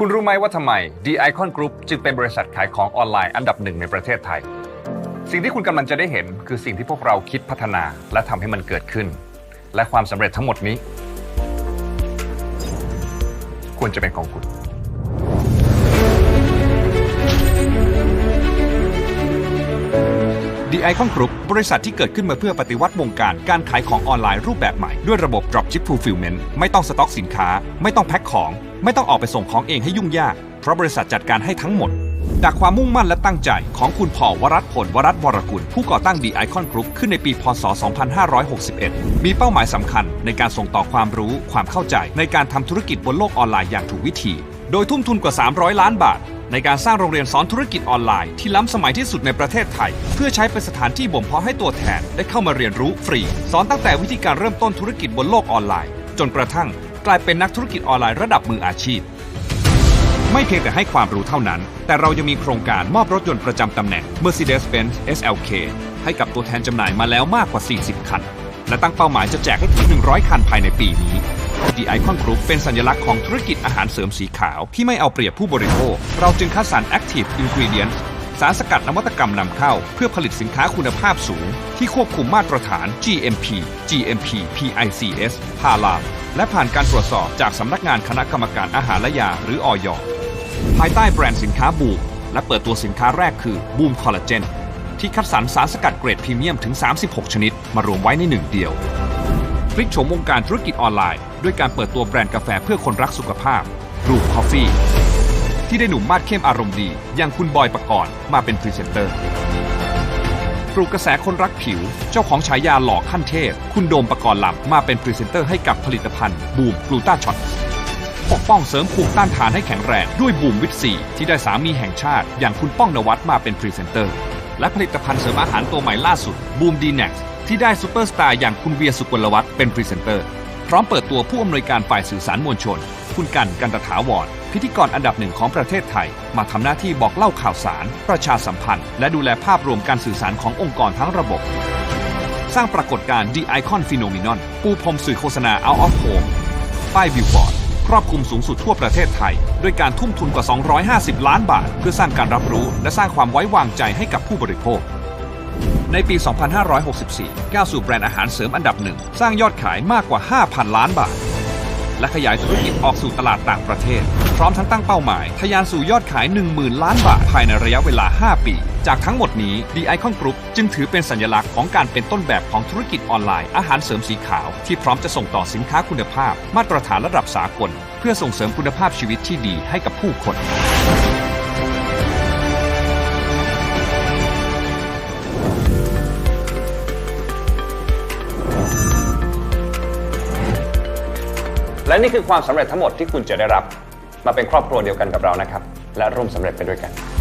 คุณรู้ไหมว่าทำไม The Icon Group จึงเป็นบริษัทขายของออนไลน์อันดับหนึ่งในประเทศไทย สิ่งที่คุณกำลังจะได้เห็นคือสิ่งที่พวกเราคิดพัฒนาและทำให้มันเกิดขึ้น และความสำเร็จทั้งหมดนี้ ควรจะเป็นของคุณ The Icon Group บริษัทที่เกิดขึ้นมาเพื่อปฏิวัติวงการการขายของออนไลน์รูปแบบใหม่ ด้วยระบบ Dropship Fulfillment ไม่ต้องสต็อกสินค้า ไม่ต้องแพ็คของ ไม่ต้องออกไปส่งของเองให้ยุ่งยาก เพราะบริษัทจัดการให้ทั้งหมด จากความมุ่งมั่นและตั้งใจของคุณพอวรัตน์ผลวรัตน์วรกุล ผู้ก่อตั้ง The Icon Group ขึ้นในปี พศ 2561 มีเป้าหมายสำคัญในการส่งต่อความรู้ความเข้าใจในการทำธุรกิจบนโลกออนไลน์อย่างถูกวิธี โดยทุ่มทุนกว่า 300 ล้านบาท ในการสร้างโรงเรียนสอนธุรกิจออนไลน์ที่ล้ำสมัยที่สุดในประเทศไทย เพื่อใช้เป็นสถานที่บ่มเพาะให้ตัวแทนได้เข้ามาเรียนรู้ฟรี สอนตั้งแต่วิธีการเริ่มต้นธุรกิจบนโลกออนไลน์ จนกระทั่งกลายเป็นนักธุรกิจออนไลน์ระดับมืออาชีพ ไม่เพียงแต่ให้ความรู้เท่านั้น แต่เรายังมีโครงการมอบรถยนต์ประจำตำแหน่ง Mercedes-Benz SLK ให้กับตัวแทนจำหน่ายมาแล้วมากกว่า 40 คัน และตั้งเป้าหมายจะแจกให้ถึง 100 คันภายในปีนี้ The Icon Group เป็นสัญลักษณ์ของธุรกิจอาหารเสริมสีขาวที่ไม่เอาเปรียบผู้บริโภค เราจึงคัดสรร Active Ingredients สารสกัดนวัตกรรมนำเข้า เพื่อผลิตสินค้าคุณภาพสูง ที่ควบคุมมาตรฐาน GMP GMP PICS พาลาและผ่านการตรวจสอบจากสำนักงานคณะกรรมการอาหารและยาหรืออยภายใต้แบรนด์สินค้าบูมและเปิดตัวสินค้าแรกคือบูมคอลลาเจนที่คัดสรรสารสกัดเกรดพรีเมียมถึง 36 ชนิด มารวมไว้ในหนึ่งเดียว พลิกโฉมวงการธุรกิจออนไลน์ ด้วยการเปิดตัวแบรนด์กาแฟเพื่อคนรักสุขภาพรูปคอฟฟี่ที่ได้หนุ่มมาดเข้มอารมณ์ดี อย่างคุณบอยปรกรณ์มาเป็นพรีเซนเตอร์ปลุกกระแสคนรักผิว เจ้าของฉายาหล่อขั้นเทพ คุณโดมปรกรณ์ลำมาเป็นพรีเซนเตอร์ให้กับผลิตภัณฑ์บูมกลูตาช็อตปกป้องเสริมภูมิต้านทานให้แข็งแรงด้วยบูมวิตซีที่ได้สามีแห่งชาติ อย่างคุณป้องนวัดมาเป็นพรีเซนเตอร์ และผลิตภัณฑ์เสริมอาหารตัวใหม่ล่าสุดบูมดีเน็ก ที่ได้ซูเปอร์สตาร์อย่างคุณเวียสุกลวัฒน์เป็นพรีเซนเตอร์ พร้อมเปิดตัวผู้อำนวยการฝ่ายสื่อสารมวลชน คุณกันกันตถาวรพิธีกรอันดับหนึ่งของประเทศไทย มาทำหน้าที่บอกเล่าข่าวสาร ประชาสัมพันธ์ และดูแลภาพรวมการสื่อสารขององค์กรทั้งระบบ สร้างปรากฏการณ์ The Icon Phenomenon ปูพรมสื่อโฆษณา Out of Home ป้ายบิลบอร์ดครอบคลุมสูงสุดทั่วประเทศไทย ด้วยการทุ่มทุนกว่า 250 ล้านบาท เพื่อสร้างการรับรู้และสร้างความไว้วางใจให้กับผู้บริโภค ในปี 2564 ก้าวสู่แบรนด์อาหารเสริมอันดับหนึ่ง สร้างยอดขายมากกว่า 5,000 ล้านบาท และขยายธุรกิจออกสู่ตลาดต่างประเทศ พร้อมทั้งตั้งเป้าหมาย ทะยานสู่ยอดขาย 10,000 ล้านบาท ภายในระยะเวลา 5 ปี จากทั้งหมดนี้ The Icon Group จึงถือเป็นสัญลักษณ์ของการเป็นต้นแบบของธุรกิจออนไลน์อาหารเสริมสีขาว ที่พร้อมจะส่งต่อสินค้าคุณภาพ มาตรฐานระดับสากล เพื่อส่งเสริมคุณภาพชีวิตที่ดีให้กับผู้คน และนี่คือความสำเร็จทั้งหมดที่คุณจะได้รับ มาเป็นครอบครัวเดียวกันกับเรานะครับ และร่วมสำเร็จไปด้วยกัน